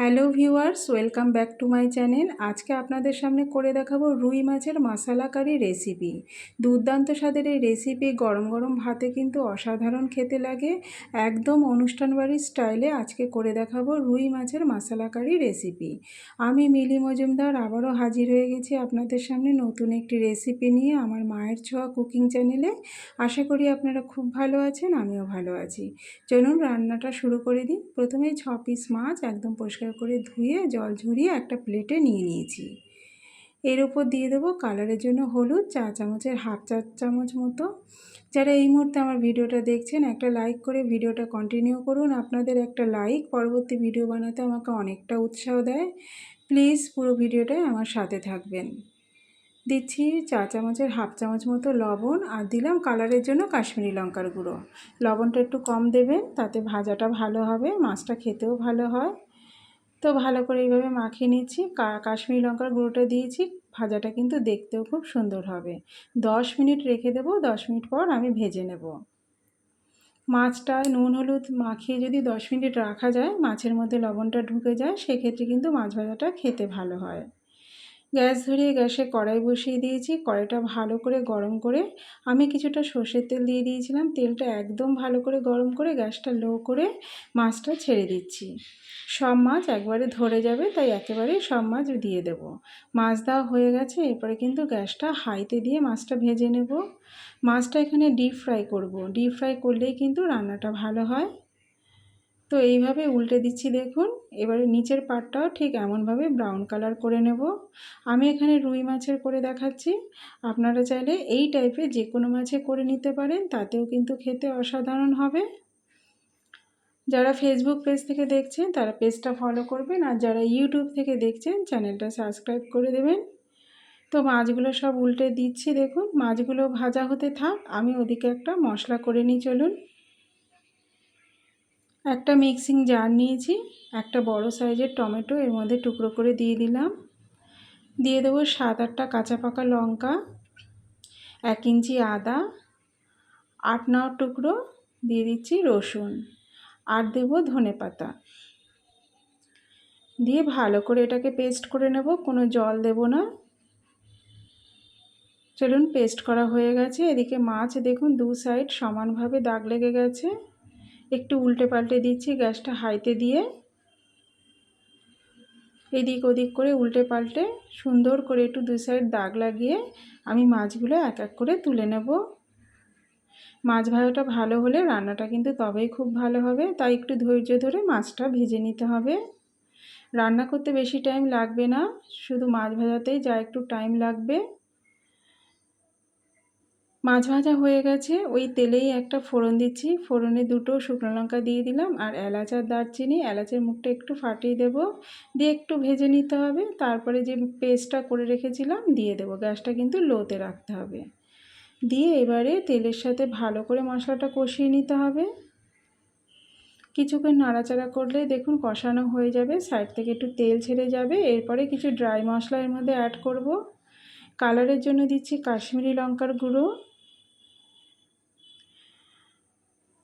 Hello viewers, welcome back to my channel. আজকে আপনাদের সামনে করে দেখাবো রুই মাছের মশালা কারি রেসিপি। দুর্দান্ত স্বাদের এই রেসিপি গরম গরম ভাতে কিন্তু অসাধারণ খেতে লাগে। একদম অনুষ্ঠান বাড়ির স্টাইলে আজকে করে দেখাবো রুই মাছের মশালা কারি রেসিপি। আমি মিলি মজুমদার আবারও হাজির হয়ে গেছি আপনাদের সামনে নতুন একটি রেসিপি নিয়ে আমার মায়ের ছোঁয়া কুকিং চ্যানেলে। আশা করি আপনারা খুব ভালো আছেন, আমিও ভালো আছি। চলুন রান্নাটা শুরু করে দিই। প্রথমেই ছ পিস মাছ একদম পরিষ্কার করে ধুয়ে জল ঝরিয়ে একটা প্লেটে নিয়ে নিয়েছি। এর উপর দিয়ে দেবো কালারের জন্য হলুদ, চা চামচের হাফ চা চামচ মতো। যারা এই মুহূর্তে আমার ভিডিওটা দেখছেন, একটা লাইক করে ভিডিওটা কন্টিনিউ করুন। আপনাদের একটা লাইক পরবর্তী ভিডিও বানাতে আমাকে অনেকটা উৎসাহ দেয়। প্লিজ পুরো ভিডিওটাই আমার সাথে থাকবেন। দিচ্ছি চা চামচের হাফ চামচ মতো লবণ আর দিলাম কালারের জন্য কাশ্মীরি লঙ্কার গুঁড়ো। লবণটা একটু কম দেবেন, তাতে ভাজাটা ভালো হবে, মাছটা খেতেও ভালো হয়। তো ভালো করে এইভাবে মাখিয়ে নিচ্ছি কাশ্মীরি লঙ্কার গুঁড়োটা দিয়েছি। ভাজাটা কিন্তু দেখতেও খুব সুন্দর হবে। দশ মিনিট রেখে দেবো, দশ মিনিট পর আমি ভেজে নেব। মাছটা নুন, হলুদ মাখিয়ে যদি দশ মিনিট রাখা যায়, মাছের মধ্যে লবণটা ঢুকে যায়, সেক্ষেত্রে কিন্তু মাছ ভাজাটা খেতে ভালো হয়। গ্যাস ধরিয়ে গ্যাসে কড়াই বসিয়ে দিয়েছি। কড়াইটা ভালো করে গরম করে আমি কিছুটা সর্ষের তেল দিয়ে দিয়েছিলাম। তেলটা একদম ভালো করে গরম করে গ্যাসটা লো করে মাছটা ছেড়ে দিচ্ছি। সব মাছ একবারে ধরে যাবে, তাই একেবারে সব মাছ দিয়ে দেব। মাছ দেওয়া হয়ে গেছে, এরপরে কিন্তু গ্যাসটা হাইতে দিয়ে মাছটা ভেজে নেব। মাছটা এখানে ডিপ ফ্রাই করব। ডিপ ফ্রাই করলেই কিন্তু রান্নাটা ভালো হয়। তো এইভাবে উল্টে দিচ্ছি দেখুন, এবারে নিচের পাটটাও ঠিক এমনভাবে ব্রাউন কালার করে নেব। আমি এখানে রুই মাছের করে দেখাচ্ছি। আপনারা চাইলে এই টাইপের যে কোনো মাছে করে নিতে পারেন, তাতেও কিন্তু খেতে অসাধারণ হবে। যারা ফেসবুক পেজ থেকে দেখছেন, তারা পেজটা ফলো করবেন আর যারা ইউটিউব থেকে দেখছেন চ্যানেলটা সাবস্ক্রাইব করে দেবেন। তো মাছগুলো সব উল্টে দিচ্ছি, দেখুন। মাছগুলো ভাজা হতে থাক, আমি ওদিকে একটা মশলা করে নিই, চলুন। একটা মিক্সিং জার নিয়েছি, একটা বড় সাইজের টমেটো, এর মধ্যে টুকরো করে দিয়ে দিলাম। দিয়ে দেবো সাত আটটা কাঁচা পাকা লঙ্কা, এক ইঞ্চি আদা, আট ন টুকরো, দিয়ে দিচ্ছি রসুন। আর দেবো ধনে পাতা। দিয়ে ভালো করে এটাকে পেস্ট করে নেব, কোনো জল দেব না। চলুন পেস্ট করা হয়ে গেছে। এদিকে মাছ দেখুন, দু সাইড সমানভাবে দাগ লেগে গেছে। একটু উল্টে পাল্টে দিচ্ছি গ্যাসটা হাইতে দিয়ে। এদিক ওদিক করে উল্টে পাল্টে সুন্দর করে একটু দু সাইড দাগ লাগিয়ে আমি মাছগুলো এক এক করে তুলে নেব। মাছ ভাজাটা ভালো হলে রান্নাটা কিন্তু তবেই খুব ভালো হবে। তাই একটু ধৈর্য ধরে মাছটা ভেজে নিতে হবে। রান্না করতে বেশি টাইম লাগবে না। শুধু মাছ ভাজাতেই যা একটু টাইম লাগবে। মাছ ভাজা হয়ে গেছে। ওই তেলেই একটা ফোড়ন দিচ্ছি। ফোড়নে দুটো শুকনো লঙ্কা দিয়ে দিলাম আর এলাচ আর দারচিনি। এলাচের মুখটা একটু ফাটিয়ে দেব। দিয়ে একটু ভেজে নিতে হবে। তারপরে যে পেস্টটা করে রেখেছিলাম, দিয়ে দেবো। গ্যাসটা কিন্তু লোতে রাখতে হবে। দিয়ে এবারে তেলের সাথে ভালো করে মশলাটা কষিয়ে নিতে হবে। কিছুক্ষণ নাড়াচাড়া করলে দেখুন কষানো হয়ে যাবে, সাইড থেকে একটু তেল ছেড়ে যাবে। এরপরে কিছু ড্রাই মশলা এর মধ্যে অ্যাড করব। কালারের জন্য দিচ্ছি কাশ্মীরি লঙ্কার গুঁড়ো।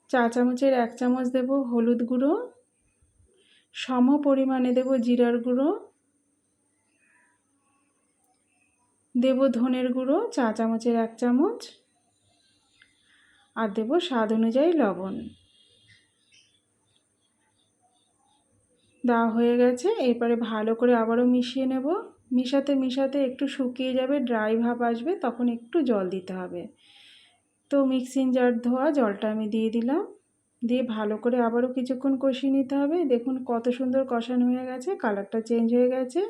চা চামচের এক চামচ দেব হলুদ গুঁড়ো। সম পরিমাণে দেব জিরার গুঁড়ো। দেব ধনের গুঁড়ো, চা চামচের এক চামচ আর দেব স্বাদ অনুযায়ী লবণ। দেওয়া হয়ে গেছে, এরপরে ভালো করে আবারও মিশিয়ে নেব। মিশাতে মিশাতে একটু শুকিয়ে যাবে ড্রাই ভাব আসবে, তখন একটু জল দিতে হবে। তো মিক্সিং জার ধোয়া জলটা আমি দিয়ে দিলাম। দিয়ে ভালো করে আবারও কিছুক্ষণ কষিয়ে নিতে হবে। দেখুন কত সুন্দর কষানো হয়ে গেছে, কালারটা চেঞ্জ হয়ে গেছে।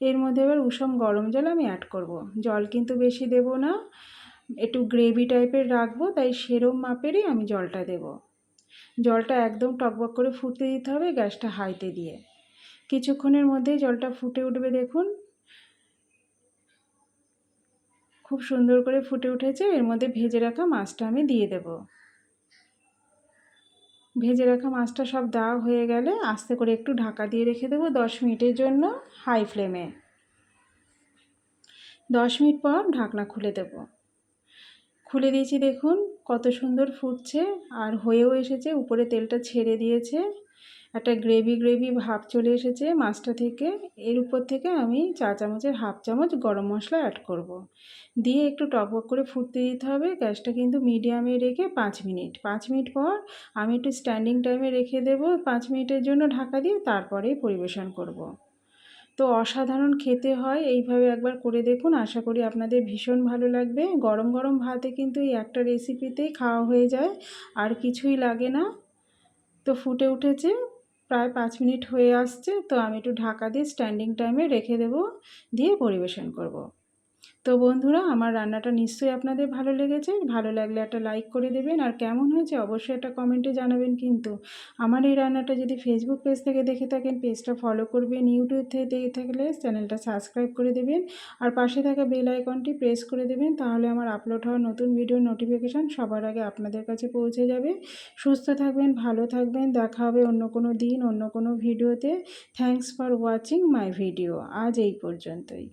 এর মধ্যে এবার উষম গরম জল আমি অ্যাড করব। জল কিন্তু বেশি দেব না, একটু গ্রেভি টাইপের রাখব, তাই সেরম মাপেরই আমি জলটা দেব। জলটা একদম টকবক করে ফুটতে দিতে হবে গ্যাসটা হাইতে দিয়ে। কিছুক্ষণের মধ্যেই জলটা ফুটে উঠবে দেখুন। খুব সুন্দর করে ফুটে উঠেছে, এর মধ্যে ভেজে রাখা মাছটা আমি দিয়ে দেব। ভেজে রাখা মাছটা সব দেওয়া হয়ে গেলে আস্তে করে একটু ঢাকা দিয়ে রেখে দেবো দশ মিনিটের জন্য হাই ফ্লেমে। দশ মিনিট পর ঢাকনা খুলে দেব। খুলে দিয়েছি দেখুন কত সুন্দর ফুটছে আর হয়েও এসেছে, উপরে তেলটা ছেড়ে দিয়েছে। একটা গ্রেভি গ্রেভি ভাব চলে এসেছে মাছটা থেকে। এর উপর থেকে আমি চা চামচের হাফ চামচ গরম মশলা অ্যাড করব। দিয়ে একটু টকবক করে ফুটতে দিতে হবে। গ্যাসটা কিন্তু মিডিয়ামে রেখে পাঁচ মিনিট। পাঁচ মিনিট পর আমি একটু স্ট্যান্ডিং টাইমে রেখে দেবো। পাঁচ মিনিটের জন্য ঢাকা দিয়ে তারপরেই পরিবেশন করব। তো অসাধারণ খেতে হয়। এইভাবে একবার করে দেখুন। আশা করি আপনাদের ভীষণ ভালো লাগবে। গরম গরম ভাতে কিন্তু এই একটা রেসিপিতেই খাওয়া হয়ে যায়। আর কিছুই লাগে না। তো ফুটে উঠেছে। প্রায় পাঁচ মিনিট হয়ে আসছে, তো আমি একটু ঢাকা দিয়ে স্ট্যান্ডিং টাইমে রেখে দেব, দিয়ে পরিবেশন করব। তো বন্ধুরা, আমার রান্নাটা নিশ্চয়ই আপনাদের ভালো লেগেছে। ভালো লাগলে একটা লাইক করে দেবেন। আর কেমন হয়েছে অবশ্যই একটা কমেন্টে জানাবেন কিন্তু। আমার এই রান্নাটা যদি ফেসবুক পেজ থেকে দেখে থাকেন পেজটা ফলো করবেন। ইউটিউব থেকে দেখে থাকলে চ্যানেলটা সাবস্ক্রাইব করে দেবেন। আর পাশে থাকা বেল আইকনটি প্রেস করে দেবেন। তাহলে আমার আপলোড হওয়া নতুন ভিডিওর নোটিফিকেশান সবার আগে আপনাদের কাছে পৌঁছে যাবে। সুস্থ থাকবেন, ভালো থাকবেন। দেখা হবে অন্য কোনো দিন, অন্য কোনো ভিডিওতে thanks for watching my video আজ এই পর্যন্তই।